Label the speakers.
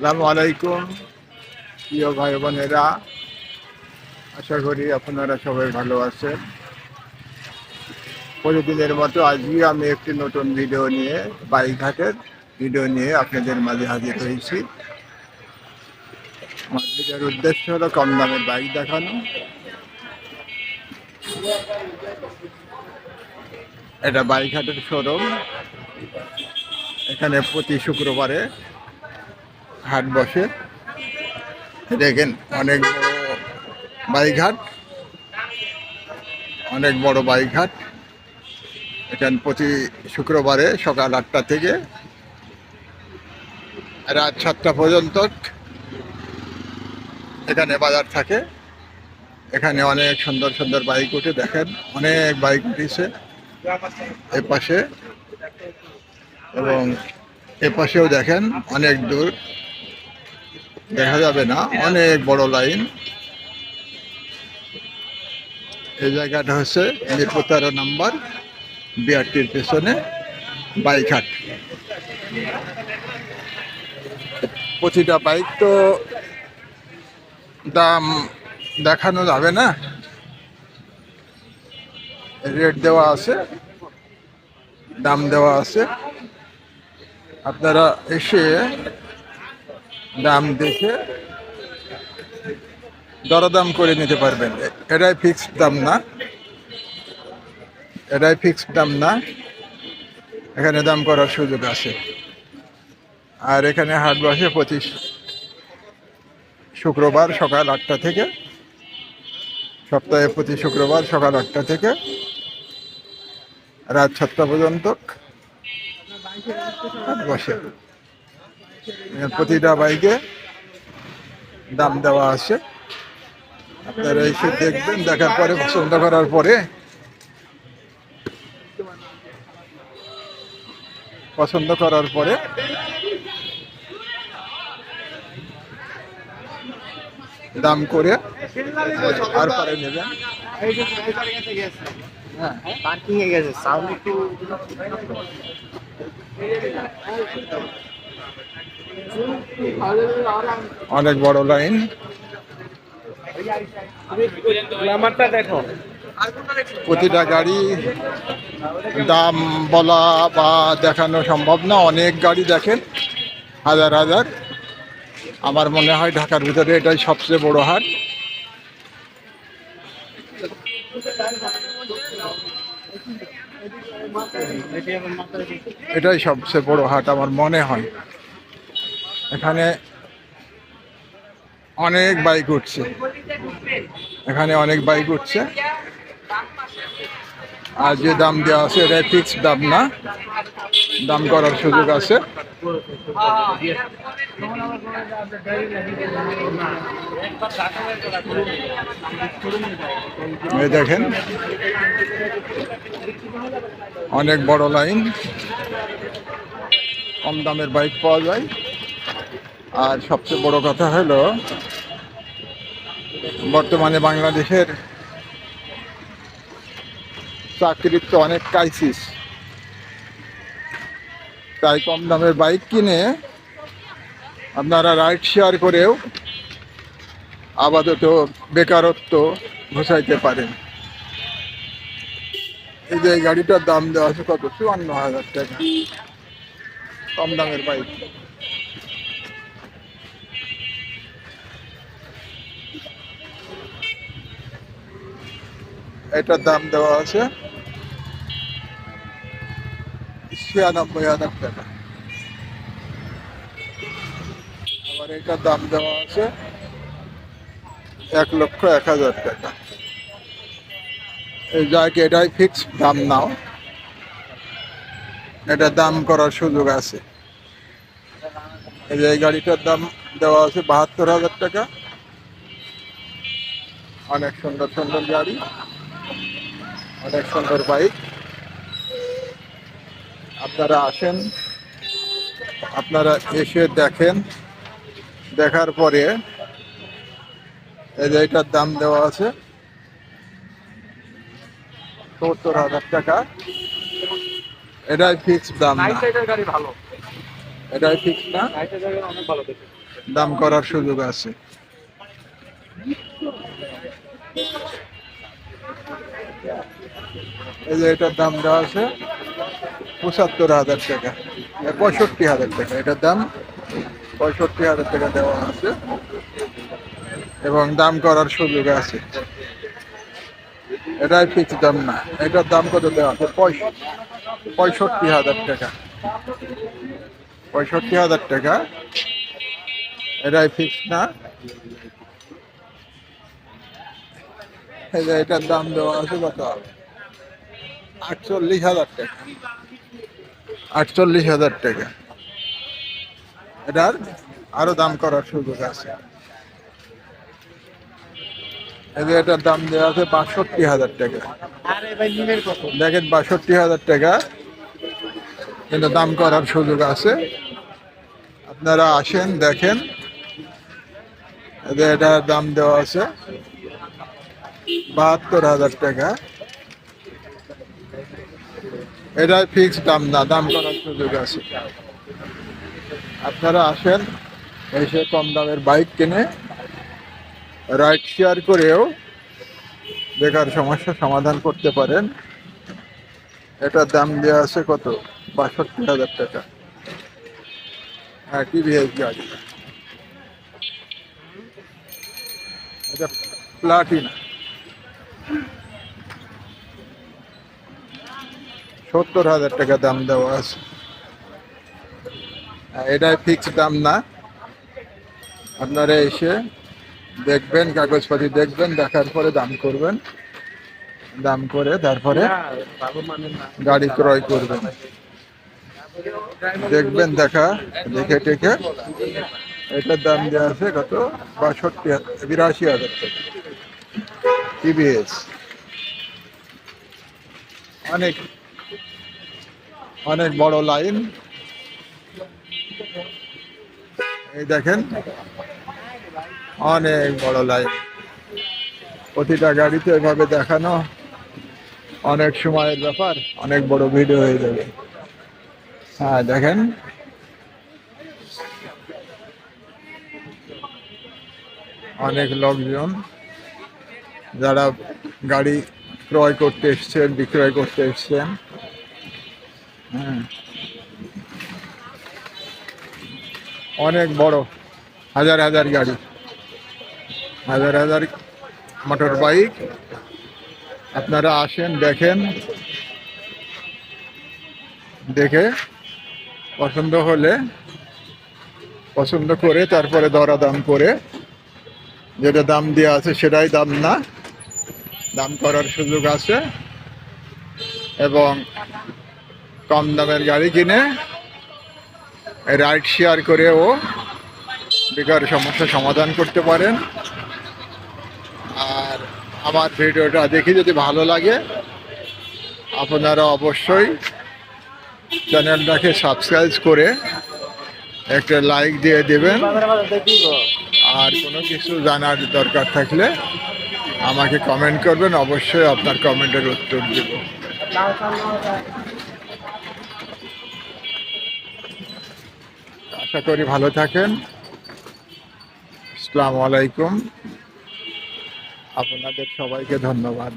Speaker 1: সালামু আলাইকুম। প্রিয় ভাই বোনেরা, আশা করি আপনারা সবাই ভালো আছেন। প্রতিদিনের মতো আজকে আমি একটি নতুন ভিডিও নিয়ে বাইঘাটের ভিডিও নিয়ে আপনাদের মাঝে হাজির হয়েছি। ভিডিওর উদ্দেশ্য হলো কম দামের বাইক দেখানো। এটা বাইঘাটের শোরুম। এখানে প্রতি শুক্রবারে হাট বসে। দেখেন, অনেক বড় বাইঘাট, অনেক বড় বাইঘাট। এখানে প্রতি শুক্রবারে সকাল আটটা থেকে রাত সাতটা পর্যন্ত এখানে বাজার থাকে। এখানে অনেক সুন্দর সুন্দর বাইক উঠে, দেখেন, অনেক বাইক উঠেছে এ পাশে। এবং এ পাশেও দেখেন, অনেক দূর দেখা যাবে না, অনেক বড় লাইন। এই জায়গাটা হচ্ছে মিরপুর তেরো নম্বর বিআরটির পেছনে বাইঘাট। প্রতিটা বাইক তো দাম দেখানো যাবে না। রেট দেওয়া আছে, দাম দেওয়া আছে। আপনারা এসে দাম দেখে দরদাম করে নিতে পারবেন। এটাই ফিক্সড দাম না। এটাই ফিক্সড দাম না। এখানে দাম করার সুযোগ আছে। আর এখানে হাট বসে পঁচিশ শুক্রবার সকাল আটটা থেকে, সপ্তাহে প্রতি শুক্রবার সকাল আটটা থেকে, রাত সাতটা পর্যন্ত বসে। প্রতিটা বাইকে দাম দেওয়া আছে। আপনারা এসে দেখবেন, দেখার পরে, পছন্দ করার পরে। পছন্দ করার পরে। দাম করে আর পরে নেবেন।
Speaker 2: হ্যাঁ পার্কিং এ গেছে, সাউন্ড একটু
Speaker 1: অনেক বড় লাইন।
Speaker 2: দেখো।
Speaker 1: প্রতিটা গাড়ি দাম বলা বা দেখানো সম্ভব না। অনেক গাড়ি দেখেন। হাজার হাজার। আমার মনে হয় ঢাকার ভিতরে এটাই সবচেয়ে বড় হাট এটাই সবচেয়ে বড় হাট আমার মনে হয়। এখানে অনেক বাইক উঠছে। এখানে অনেক বাইক উঠছে। আর যে দাম দেওয়া আছে, এটা ফিক্সড দাম না। দাম করার সুযোগ আছে। দেখেন, অনেক বড় লাইন। কম দামের বাইক পাওয়া যায়। আর সবচেয়ে বড় কথা হলো, বর্তমানে বাংলাদেশের চাকরির তো অনেক ক্রাইসিস তাই কম দামের বাইক কিনে আপনারা রাইড শেয়ার করেও আপাতত বেকারত্ব ঘোষাইতে পারেন। এই যে গাড়িটার দাম দেওয়া আছে কত? চুয়ান্ন হাজার টাকা। কম দামের বাইক এটার দাম দেওয়া আছে ছিয়ানব্বই হাজার টাকা। আবার এটার দাম দেওয়া আছে এক লক্ষ এক হাজার টাকা। এই যাক এটাই ফিক্স দাম নাও। এটা দাম করার সুযোগ আছে। এই গাড়িটার দাম দেওয়া আছে বাহাত্তর হাজার টাকা। অনেক সুন্দর সুন্দর গাড়ি। অনেক সুন্দর বাইক। আপনারা আসেন। আপনারা এসে দেখেন। দেখার পরে এই যে এটার দাম দেওয়া আছে সত্তর হাজার টাকা। এটাই ফিক্সড দাম এটাই ফিক্স না। দাম করার সুযোগ আছে। এই যে এটার দাম দেওয়া আছে পঁচাত্তর হাজার টাকা। পঁয়ষট্টি হাজার টাকা। এটার দাম পঁয়ষট্টি হাজার টাকা দেওয়া আছে। এবং দাম করার সুযোগ আছে। এটাই ফিক্স দাম না। এটার দাম কত দেওয়া আছে? পঁয়ষট্টি হাজার টাকা। পঁয়ষট্টি হাজার টাকা। এটাই ফিক্স না। এটার দাম দেওয়া আছে কত? আটচল্লিশ হাজার টাকা। আটচল্লিশ হাজার টাকা। এটার আরও দাম করার সুযোগ আছে। যে এটার দাম দেওয়া আছে বাষট্টি হাজার টাকা। দেখেন বাষট্টি হাজার টাকা। কিন্তু দাম করার সুযোগ আছে। আপনারা আসেন দেখেন। এদের এটার দাম দেওয়া আছে বাহাত্তর হাজার টাকা। এটাই ফিক্সড দাম না, দাম করার সুযোগ আছে। আপনারা আসেন, এসে কম দামের বাইক কিনে রাইড শেয়ার করেও বেকার সমস্যা সমাধান করতে পারেন। এটার দাম দেওয়া আছে কত? বাষট্টি হাজার টাকা। হ্যাঁ টিভিএস গাড়ি। এটা প্লাটিনা সত্তর হাজার টাকা দাম দেওয়া আছে। এটাই ফিক্স দাম না। আপনারা এসে দেখবেন, কাগজপাতি দেখবেন, দেখার পরে দাম করবেন। দাম করে তারপরে গাড়ি ক্রয় করবেন। দেখবেন, দেখা, দেখে টেকে। এটার দাম দেওয়া আছে কত? বাষট্টি বিরাশি হাজার টাকা। টিভিএস অনেক অনেক বড় লাইন। এই দেখেন, অনেক বড় লাইন। প্রতিটা গাড়িতে এভাবে দেখানো অনেক সময়ের ব্যাপার, অনেক বড় ভিডিও হয়ে যাবে। হ্যাঁ দেখেন। অনেক লোকজন যারা গাড়ি ক্রয় করতে এসছেন, বিক্রয় করতে এসছেন। অনেক বড়। হাজার হাজার গাড়ি। হাজার হাজার মোটর বাইক। আপনারা আসেন, দেখেন। দেখে পছন্দ হলে পছন্দ করে, তারপরে দরাদাম করে। যেটা দাম দেওয়া আছে সেটাই দাম না। দাম করার সুযোগ আছে। এবং কম দামের গাড়ি কিনে রাইড শেয়ার করেও বেকার সমস্যা সমাধান করতে পারেন। আর আমার ভিডিওটা দেখে যদি ভালো লাগে, আপনারা অবশ্যই চ্যানেলটাকে সাবস্ক্রাইব করে একটা লাইক দিয়ে দেবেন। আর কোনো কিছু জানার দরকার থাকলে আমাকে কমেন্ট করবেন, অবশ্যই আপনার কমেন্টের উত্তর দেব। আশা করি ভালো থাকেন। আসসালামু আলাইকুম। আপনাদের সবাইকে ধন্যবাদ।